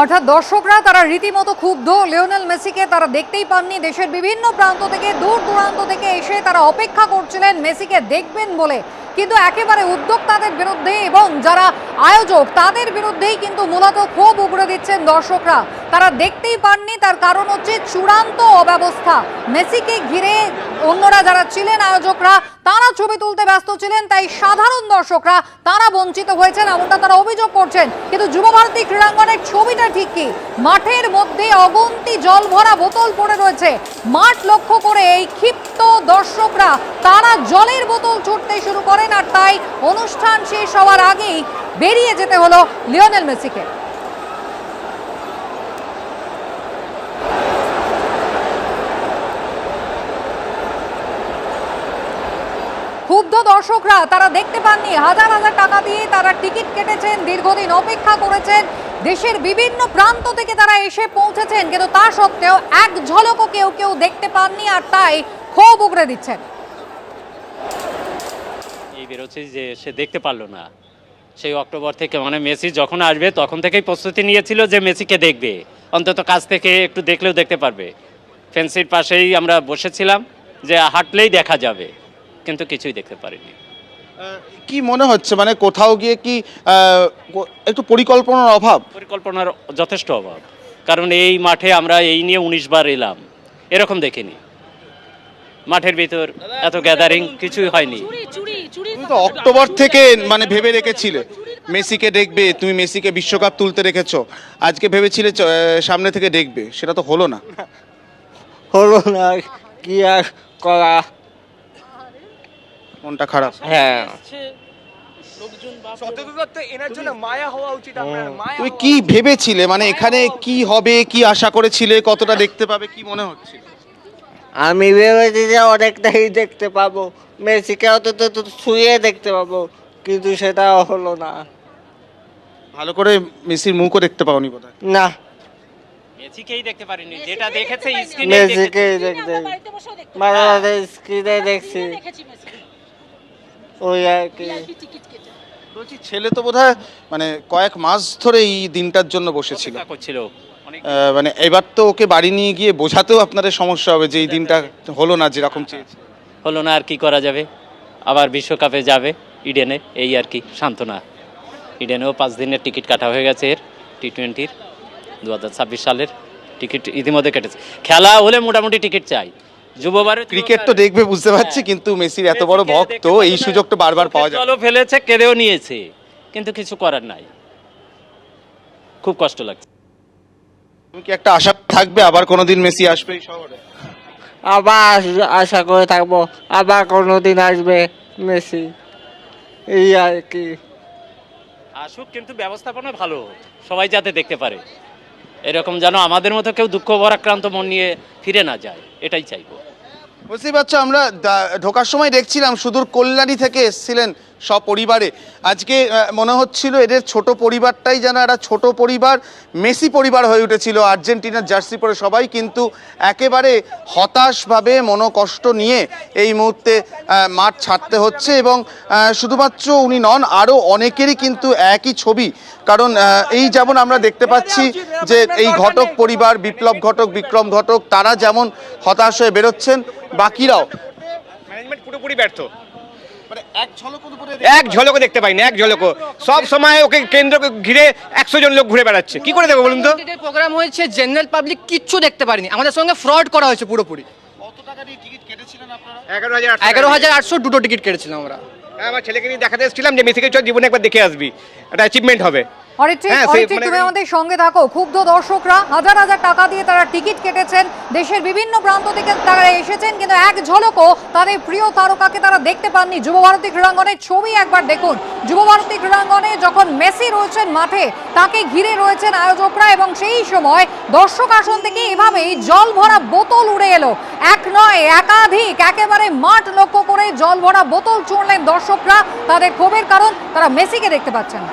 অর্থাৎ দর্শকরা তারা রীতিমতো ক্ষুব্ধ। লিওনেল মেসিকে তারা দেখতেই পাননি। দেশের বিভিন্ন প্রান্ত থেকে, দূর দূরান্ত থেকে এসে তারা অপেক্ষা করছিলেন মেসিকে দেখবেন বলে। কিন্তু একেবারে উদ্যোগ তাদের বিরুদ্ধে এবং যারা আয়োজক তাদের বিরুদ্ধেই কিন্তু মূলত ক্ষোভ উগড়ে দিচ্ছেন দর্শকরা। তারা দেখতেই পাননি, তার কারণ হচ্ছে চূড়ান্ত অব্যবস্থা। মেসিকে ঘিরে অন্যরা যারা ছিলেন, আয়োজকরা, তারা ছবি তুলতে ব্যস্ত ছিলেন, তাই সাধারণ দর্শকরা তারা বঞ্চিত হয়েছেন, এমনটা তারা অভিযোগ করছেন। কিন্তু যুবভারতী ক্রীড়াঙ্গনের ছবিটা ঠিক কি? মাঠের মধ্যে অগন্তি জল ভরা বোতল পড়ে রয়েছে। মাঠ লক্ষ্য করে এই ক্ষিপ্ত দর্শকরা, তারা জলের বোতল ছুটতে শুরু করেন, আর তাই অনুষ্ঠান শেষ হওয়ার আগেই বেরিয়ে যেতে হলো লিওনেল মেসিকে ক্ষুব্ধ দর্শকরা, তারা দেখতে পাননি। হাজার হাজার টাকা দিয়ে তারা টিকিট কেটেছেন, দীর্ঘদিন অপেক্ষা করেছেন। দেশের বিভিন্ন প্রান্ত থেকে তারা এসে পৌঁছেছেন, কিন্তু তা সত্ত্বেও এক ঝলকও কেউ কেউ দেখতে পাননি আর তাই ক্ষোভ উগড়ে দিচ্ছেন। এই বেরোচ্ছে যে সে দেখতে পারল না। সেই অক্টোবর থেকে মানে মেসি যখন আসবে, তখন থেকেই প্রস্তুতি নিয়েছিল যে মেসিকে দেখবে। অন্তত কাছ থেকে একটু দেখলেও দেখতে পারবে। ফেন্সির পাশেই আমরা বসেছিলাম যে হাঁটলেই দেখা যাবে। কিন্তু কিছুই দেখতে পারিনি। কি মনে হচ্ছে? মানে কোথাও গিয়ে কি একটু পরিকল্পনার অভাব? পরিকল্পনার যথেষ্ট অভাব। কারণ এই মাঠে আমরা এই নিয়ে উনিশ বার এলাম। এরকম দেখিনি। মাঠের ভিতর এত গ্যাদারিং কিছুই হয়নি। তো অক্টোবর থেকে মানে ভেবে রেখেছিলে। মেসিকে দেখবে তুমি মেসিকে বিশ্বকাপ তুলতে রেখেছো। আজকে ভেবেছিলে চ- সামনে থেকে দেখবে। সেটা তো হলো না। হলো না কি আর করা? মনটা খারাপ। হ্যাঁ। তুমি কি ভেবেছিলে? মানে এখানে কি হবে কি আশা করেছিলে কতটা দেখতে পাবে কি মনে হচ্ছে? আমি ভেবেছি যে অনেকটাই দেখতে পাবো। মেসিকে অন্তত তো শুয়ে দেখতে পাবো কিন্তু সেটাও হলো না। ভালো করে মেসির মুখও দেখতে পাওনি বোধ না। মেসিকেই দেখতে পারিনি যেটা দেখেছে স্ক্রিনে মেসিকে দেখতে মাঝে মাঝে স্ক্রিনে দেখছি। ওই আর কি বলছি ছেলে তো বোধ মানে কয়েক মাস ধরে এই দিনটার জন্য বসেছিল। করছিল। মানে এবার তো ওকে বাড়ি নিয়ে গিয়ে বোঝাতেও আপনাদের সমস্যা হবে যে এই দিনটা হলো না যেরকম চেয়েছে। হলো না আর কি করা যাবে? আবার বিশ্বকাপে যাবে ইডেনে এই আর কি সান্ত্বনা। ইডেনেও পাঁচ দিনের টিকিট কাটা হয়ে গেছে এর টি টোয়েন্টির দু হাজার ছাব্বিশ সালের টিকিট ইতিমধ্যে কেটেছে। খেলা হলে মোটামুটি টিকিট চাই। ক্রিকেট তো দেখবে বুঝতে পারছি কিন্তু মেসির এত বড় ভক্ত এই না। সুযোগটা বারবার পাওয়া যায়। ফেলেছে কেঁদেও নিয়েছে কিন্তু কিছু করার নাই। খুব কষ্ট লাগছে। তুমি কি একটা আশা থাকবে আবার কোনোদিন মেসি আসবে এই শহরে? আবার আশা করে থাকব আবার কোনোদিন আসবে মেসি। এই আর কি। আসুক কিন্তু ব্যবস্থাপনা ভালো সবাই যাতে দেখতে পারে। এরকম যেন আমাদের মতো কেউ দুঃখ ভরাক্রান্ত মন নিয়ে ফিরে না যায়, এটাই চাইব। বুঝতেই পারছ আমরা ঢোকার সময় দেখছিলাম সুদূর কল্যাণী থেকে এসেছিলেন সপরিবারে। আজকে মনে হচ্ছিল এদের ছোট পরিবারটাই যেন একটা ছোট পরিবার, মেসি পরিবার হয়ে উঠেছিল আর্জেন্টিনার জার্সি পরে সবাই কিন্তু একেবারে হতাশভাবে, মনোকষ্ট নিয়ে এই মুহূর্তে মাঠ ছাড়তে হচ্ছে এবং শুধুমাত্র উনি নন, আরও অনেকেরই কিন্তু একই ছবি। কারণ এই যেমন আমরা দেখতে পাচ্ছি যে এই ঘটক পরিবার, বিপ্লব ঘটক, বিক্রম ঘটক, তারা যেমন হতাশ হয়ে বেরোচ্ছেন, বাকিরাও। ম্যানেজমেন্ট পুরোপুরি ব্যর্থ। এক ঝলক ঝলকও দেখতে পাই না এক ঝলকও। সব সময় ওকে কেন্দ্র ঘিরে একশো জন লোক ঘুরে বেড়াচ্ছে। কি করে দেবো বলুন তো? প্রোগ্রাম হয়েছে জেনারেল পাবলিক কিচ্ছু দেখতে পারিনি। আমাদের সঙ্গে ফ্রড করা হয়েছে পুরোপুরি। কত টাকা দিয়ে টিকিট কেটেছিলেন এগারো হাজার এগারো হাজার আটশো দুটো টিকিট কেটেছিলাম আমরা। হ্যাঁ, আমার ছেলেকে নিয়ে দেখাতে এসেছিলাম যে মেসিকে চল জীবনে একবার দেখে আসবি। একটা অ্যাচিভমেন্ট হবে। হ্যাঁ, তুমি আমাদের সঙ্গে থাকো। ক্ষুব্ধ দর্শকরা হাজার হাজার টাকা দিয়ে তারা টিকিট কেটেছেন। দেশের বিভিন্ন প্রান্ত থেকে তারা এসেছেন কিন্তু এক ঝলকও তাদের প্রিয় তারকাকে তারা দেখতে পাননি। যুবভারতী ক্রীড়াঙ্গনের ছবি একবার দেখুন। যুবভারতী ক্রীড়াঙ্গনে যখন মেসি রয়েছেন মাঠে তাকে ঘিরে রয়েছেন আয়োজকরা এবং সেই সময় দর্শক আসন থেকে এভাবেই জল ভরা বোতল উড়ে এলো। এক নয় একাধিক একেবারে মাঠ লক্ষ্য করে জল ভরা বোতল চুড়লেন দর্শকরা। তাদের ক্ষোভের কারণ তারা মেসিকে দেখতে পাচ্ছেন না।